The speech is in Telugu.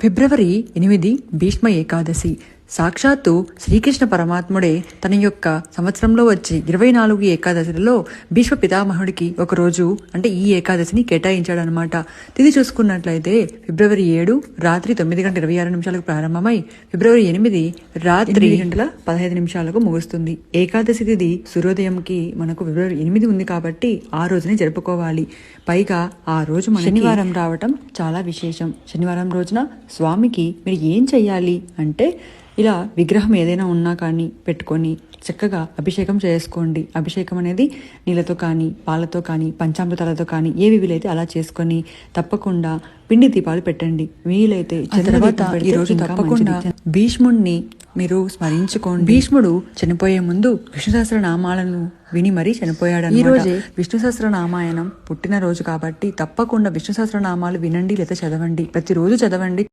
ఫిబ్రవరి ఎనిమిది భీష్మ ఏకాదశి. సాక్షాత్తు శ్రీకృష్ణ పరమాత్ముడే తన యొక్క సంవత్సరంలో వచ్చే ఇరవై నాలుగు ఏకాదశిలలో భీష్మ పితామహుడికి ఒక రోజు అంటే ఈ ఏకాదశిని కేటాయించాడనమాట తిది చూసుకున్నట్లయితే ఫిబ్రవరి ఏడు రాత్రి తొమ్మిది గంటల ఇరవై ఆరు నిమిషాలకు ప్రారంభమై ఫిబ్రవరి ఎనిమిది రాత్రి గంటల పదహైదు నిమిషాలకు ముగుస్తుంది. ఏకాదశి తిథి సూర్యోదయంకి మనకు ఫిబ్రవరి ఎనిమిది ఉంది కాబట్టి ఆ రోజునే జరుపుకోవాలి. పైగా ఆ రోజు మన శనివారం రావటం చాలా విశేషం. శనివారం రోజున స్వామికి మీరు ఏం చెయ్యాలి అంటే ఇలా విగ్రహం ఏదైనా ఉన్నా కానీ పెట్టుకొని చక్కగా అభిషేకం చేసుకోండి. అభిషేకం అనేది నీళ్ళతో కానీ పాలతో కానీ పంచామృతాలతో కానీ ఏవి వీలైతే అలా చేసుకొని తప్పకుండా పిండి దీపాలు పెట్టండి. వీలైతే తర్వాత ఈ రోజు తప్పకుండా భీష్ముణ్ణి మీరు స్మరించుకోండి. భీష్ముడు చనిపోయే ముందు విష్ణు సహస్ర నామాలను విని మరీ చనిపోయాడు ఈ రోజే విష్ణు సహస్ర నామాయణం పుట్టిన రోజు కాబట్టి తప్పకుండా విష్ణు సహస్ర నామాలు వినండి లేదా చదవండి. ప్రతిరోజు చదవండి.